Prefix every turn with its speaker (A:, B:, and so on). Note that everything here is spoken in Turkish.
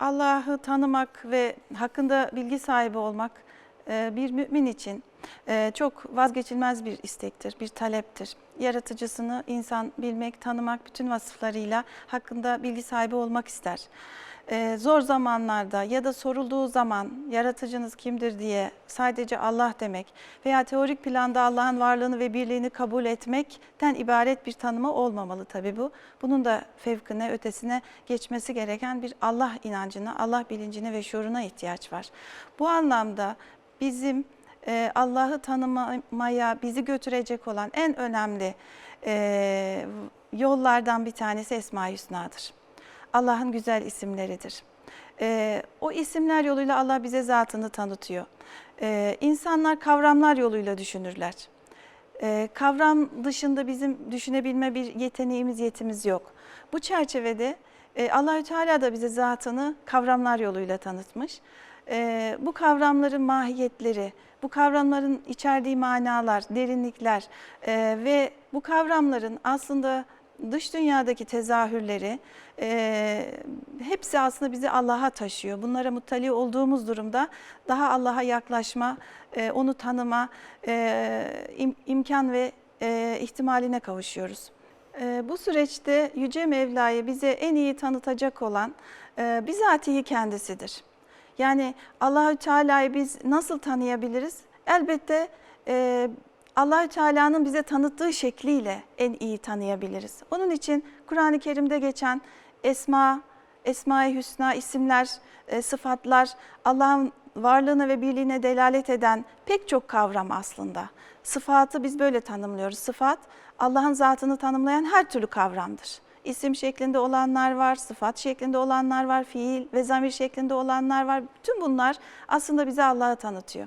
A: Allah'ı tanımak ve hakkında bilgi sahibi olmak bir mümin için e, çok vazgeçilmez bir istektir, bir taleptir. Yaratıcısını insan bilmek, tanımak bütün vasıflarıyla hakkında bilgi sahibi olmak ister. E, Zor zamanlarda ya da sorulduğu zaman yaratıcınız kimdir diye sadece Allah demek veya teorik planda Allah'ın varlığını ve birliğini kabul etmekten ibaret bir tanımı olmamalı tabii bu. Bunun da fevkine, ötesine geçmesi gereken bir Allah inancına, Allah bilincine ve şuuruna ihtiyaç var. Bu anlamda bizim e, Allah'ı tanımaya bizi götürecek olan en önemli e, yollardan bir tanesi Esma-i Hüsna'dır. Allah'ın güzel isimleridir. E, o isimler yoluyla Allah bize zatını tanıtıyor. E, insanlar kavramlar yoluyla düşünürler. E, kavram dışında bizim düşünebilme bir yeteneğimiz, yetimiz yok. Bu çerçevede e, Allahü Teala da bize zatını kavramlar yoluyla tanıtmış. E, bu kavramların mahiyetleri, bu kavramların içerdiği manalar, derinlikler e, ve bu kavramların aslında dış dünyadaki tezahürleri e, hepsi aslında bizi Allah'a taşıyor. Bunlara muttali olduğumuz durumda daha Allah'a yaklaşma, e, onu tanıma e, im, imkan ve e, ihtimaline kavuşuyoruz. E, bu süreçte Yüce Mevla'yı bize en iyi tanıtacak olan e, bizatihi kendisidir. Yani Allahü Teala'yı biz nasıl tanıyabiliriz? Elbette e, Allahü Teala'nın bize tanıttığı şekliyle en iyi tanıyabiliriz. Onun için Kur'an-ı Kerim'de geçen esma, esma-i hüsna isimler, e, sıfatlar Allah'ın varlığına ve birliğine delalet eden pek çok kavram aslında. Sıfatı biz böyle tanımlıyoruz. Sıfat Allah'ın zatını tanımlayan her türlü kavramdır. İsim şeklinde olanlar var, sıfat şeklinde olanlar var, fiil ve zamir şeklinde olanlar var. Bütün bunlar aslında bize Allah'ı tanıtıyor.